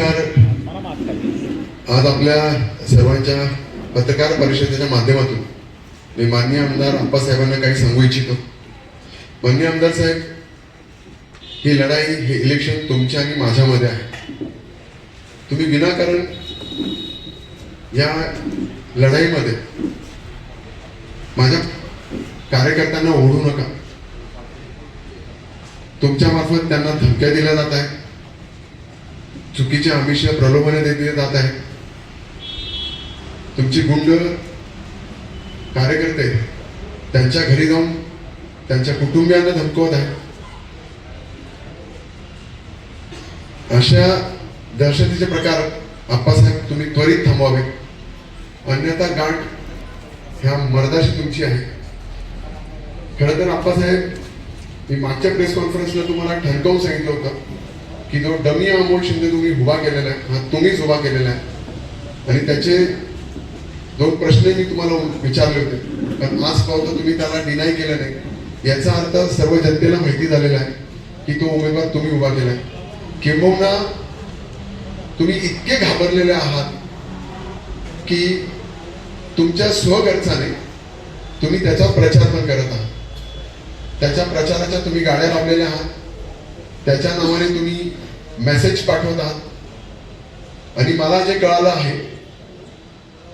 नमस्कार आज आपल्या सर्वांच्या पत्रकार परिषदेच्या माध्यमातून मी मान्य आमदार आप्पासाहेबांना काही सांगू इच्छितो. मान्य आमदार साहेब ही लढाई हे इलेक्शन तुमच्या आणि माझ्यामध्ये आहे. तुम्ही विनाकारण या लढाईमध्ये माझ्या कार्यकर्त्यांना ओढू नका. तुमच्या मार्फत त्यांना धमक्या दिल्या जात आहे चुकीच्या आमिष प्रलोभने देखील जात आहे तुमची गुंड कार्यकर्ते त्यांच्या घरी जाऊन त्यांच्या कुटुंबियांना धमकवत आहे अशा दहशतीचे प्रकार आप्पासाहेब तुम्ही त्वरित थांबवावे अन्यथा गाठ ह्या मर्दाशी तुमची आहे. खरं तर आप्पासाहेब मी मागच्या प्रेस कॉन्फरन्सला तुम्हाला ठणकावून सांगितलं होतं. की जो डमी अमोल शिंदे तुम्ही उभा केलेला आहे हा तुम्हीच उभा केलेला आहे. आणि त्याचे दोन प्रश्न मी तुम्हाला विचारले होते पण आज पावता तुम्ही त्याला डिनाय केलं नाही. याचा अर्थ सर्व जनतेला माहिती झालेला आहे की तो उमेदवार तुम्ही उभा केला आहे. किंबहुना तुम्ही इतके घाबरलेले आहात की तुमच्या स्वखर्चाने तुम्ही त्याचा प्रचार पण करत आहात. त्याच्या प्रचाराच्या तुम्ही गाड्या लावलेल्या आहात. त्याच्या नावाने तुम्ही मेसेज पाठवत. आहात आणि मला जे कळालं आहे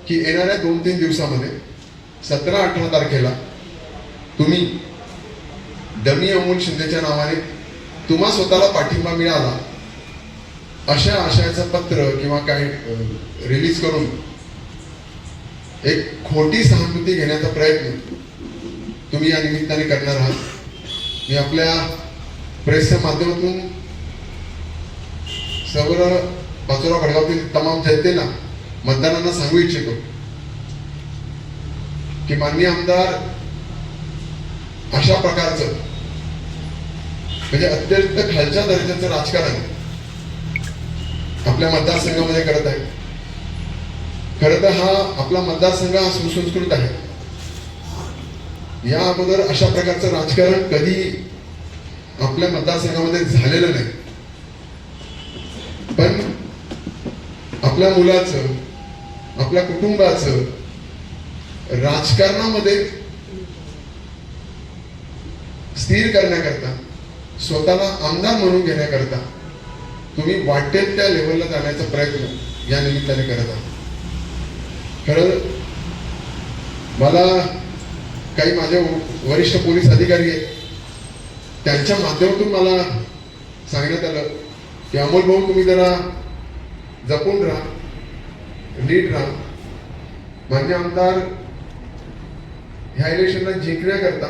की येणाऱ्या दोन तीन दिवसामध्ये सतरा अठरा तारखेला तुम्ही डमी अमोल शिंदेच्या नावाने तुम्हा स्वतःला पाठिंबा मिळाला अशा आशयाचं पत्र किंवा काही रिलीज करून एक खोटी सहानुभूती घेण्याचा प्रयत्न तुम्ही या निमित्ताने करणार आहात. मी आपल्या प्रेसच्या माध्यमातून सर्व बाजूला भडगावतील तमाम जनतेला मतदारांना सांगू इच्छितो की माननीय आमदार अशा प्रकारचं म्हणजे अत्यंत खालच्या दर्जाचं राजकारण आपल्या मतदारसंघामध्ये करत आहे. खरं तर हा आपला मतदारसंघ हा सुसंस्कृत आहे. या अगोदर अशा प्रकारचं राजकारण कधी आपल्या मतदारसंघामध्ये झालेलं नाही. पण आपल्या मुलाचं आपल्या कुटुंबाचं राजकारणामध्ये स्थिर करण्याकरता स्वतःला आमदार म्हणून घेण्याकरता तुम्ही वाटेल त्या लेवलला जाण्याचा प्रयत्न या निमित्ताने करत आहात. खरं मला काही माझे वरिष्ठ पोलीस अधिकारी आहेत. त्यांच्या माध्यमातून मला सांगण्यात आलं की अमोल भाऊ तुम्ही जरा जपून राहा नीट राहा. मान्य आमदार ह्या इलेक्शनला जिंकण्याकरता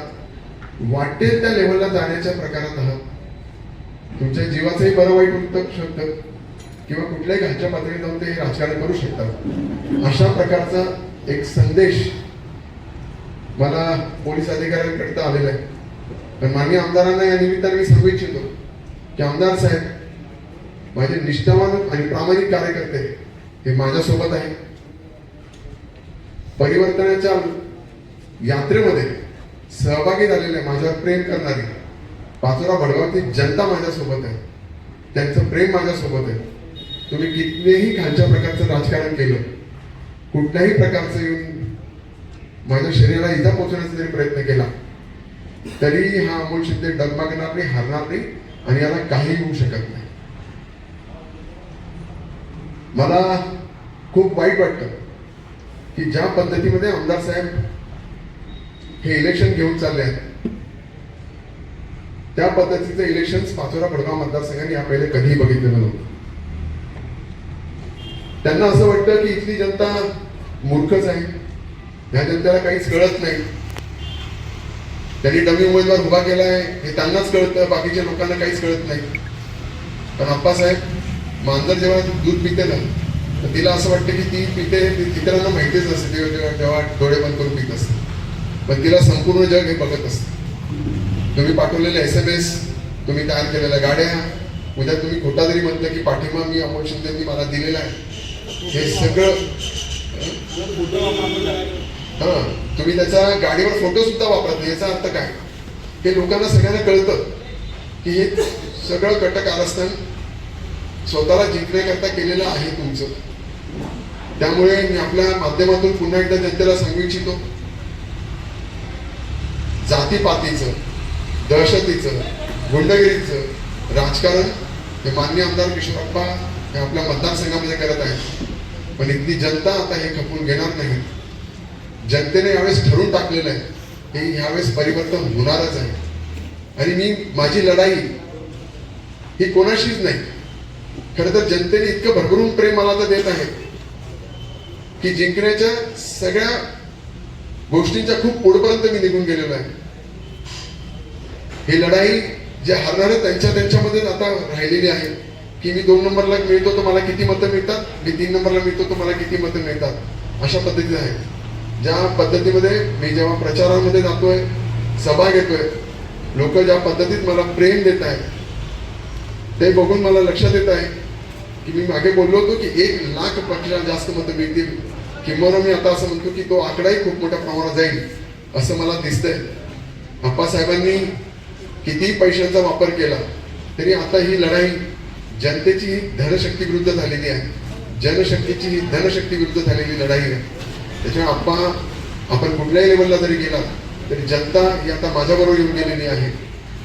वाटेल त्या लेवलला जाण्याच्या प्रकारात आहात. तुमच्या जीवाचंही बरं वाईट होऊ शकतं किंवा कुठल्याही घरच्या पातळीत जाऊन ते राजकारण करू शकतात. अशा प्रकारचा एक संदेश मला पोलीस अधिकाऱ्यांकडे आलेला आहे. पण मान्य आमदारांना या निमित्ताने मी सांगू इच्छितो की आमदार साहेब माझे निष्ठावान आणि प्रामाणिक कार्यकर्ते हे माझ्यासोबत आहे परिवर्तनाच्या यात्रेमध्ये सहभागी झालेले माझ्यावर प्रेम करणारी पाचोरा भडगावची जनता माझ्यासोबत आहे. त्यांचं प्रेम माझ्यासोबत आहे. तुम्ही कितीही खालच्या प्रकारचं राजकारण केलं कुठल्याही प्रकारचं येऊन माझ्या शरीराला इजा पोहोचवण्याचा जरी प्रयत्न केला तरी हा अमोल शिंदे डगमगणार नाही हरणार नाही आणि याला काही होऊ शकत नाही. मला खूप वाईट वाटतं की ज्या पद्धतीमध्ये आमदार साहेब हे इलेक्शन घेऊन चालले आहेत त्या पद्धतीचं इलेक्शन पाचोरा भडगाव मतदारसंघाने या पहिले कधीही बघितलेलं नव्हतं. त्यांना असं वाटतं की इथली जनता मूर्खच आहे. ह्या जनतेला काहीच कळत नाही. त्यांनी डमी उमेदवार उभा केलाय हे त्यांनाच कळतं बाकीच्या लोकांना काहीच कळत नाही. पण आप्पासाहेब मांजर जेव्हा दूध पिते ना तर तिला असं वाटतं की ती पिते ती- इतरांना माहितीच नसते तेव्हा तेव्हा तेव्हा डोळे बंद करून पित असते. पण तिला संपूर्ण जग हे बघत असते. तुम्ही पाठवलेले एस एम एस तुम्ही तयार केलेल्या गाड्या उद्या तुम्ही खोटा जरी म्हणता की पाठिंबा मी अमोल शिंदेनी मला दिलेला आहे. हे सगळं हा तुम्ही त्याचा गाडीवर फोटो सुद्धा वापरत नाही याचा अर्थ काय? हे लोकांना सगळ्यांना कळतं की हे सगळं कटक आरस्थान स्वतःला जिंकण्याकरता केलेलं आहे तुमचं. त्यामुळे मी आपल्या माध्यमातून पुन्हा एकदा जनतेला सांगू इच्छितो जातीपातीचं दहशतीचं गुंडगिरीचं राजकारण हे मान्य आमदार किशोरप्पा हे आपल्या मतदारसंघामध्ये करत आहेत. पण इथली जनता आता हे खपून घेणार नाही. जनतेने यावेळेस ठरवून टाकलेलं आहे. हे यावेळेस परिवर्तन होणारच आहे. आणि मी माझी लढाई ही कोणाशीच नाही. खरं तर जनतेने इतकं भरभरून प्रेम मला तर देत आहे की जिंकण्याच्या सगळ्या गोष्टींच्या खूप पुढपर्यंत मी निघून गेलेलो आहे. ही लढाई जे हरणार त्यांच्या त्यांच्यामध्ये आता राहिलेली आहे की मी दोन नंबरला मिळतो तर मला किती मतं मिळतात? मी तीन नंबरला मिळतो तर मला किती मतं मिळतात? अशा पद्धतीचं आहे. ज्या पद्धतीमध्ये मी जेव्हा प्रचारामध्ये जातोय सभा घेतोय लोक ज्या पद्धतीत मला प्रेम देत आहेत ते बघून मला लक्षात येत आहे की मी मागे बोललो होतो की एक लाखपेक्षा जास्त मतं मिळतील. किंवा मी आता असं म्हणतो की तो आकडाही खूप मोठ्या प्रमाणात जाईल असं मला दिसतंय. आप्पासाहेबांनी कितीही पैशांचा वापर केला तरी आता ही लढाई जनतेची ही धनशक्ती विरुद्ध झालेली आहे. जनशक्तीची ही धनशक्ती विरुद्ध झालेली लढाई आहे. त्याच्यामुळे आप्पा आपण कुठल्याही लेवलला जरी गेला तरी जनता ही आता माझ्याबरोबर येऊन गेलेली आहे.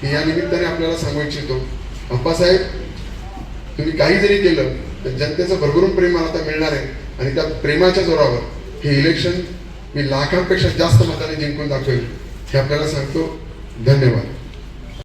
की या निमित्ताने आपल्याला सांगू इच्छितो. आप्पासाहेब तुम्ही काही जरी केलं तर जनतेचं भरभरून प्रेम मला आता मिळणार आहे. आणि त्या प्रेमाच्या जोरावर हे इलेक्शन मी लाखांपेक्षा जास्त मताने जिंकून दाखवेल. हे आपल्याला सांगतो. धन्यवाद.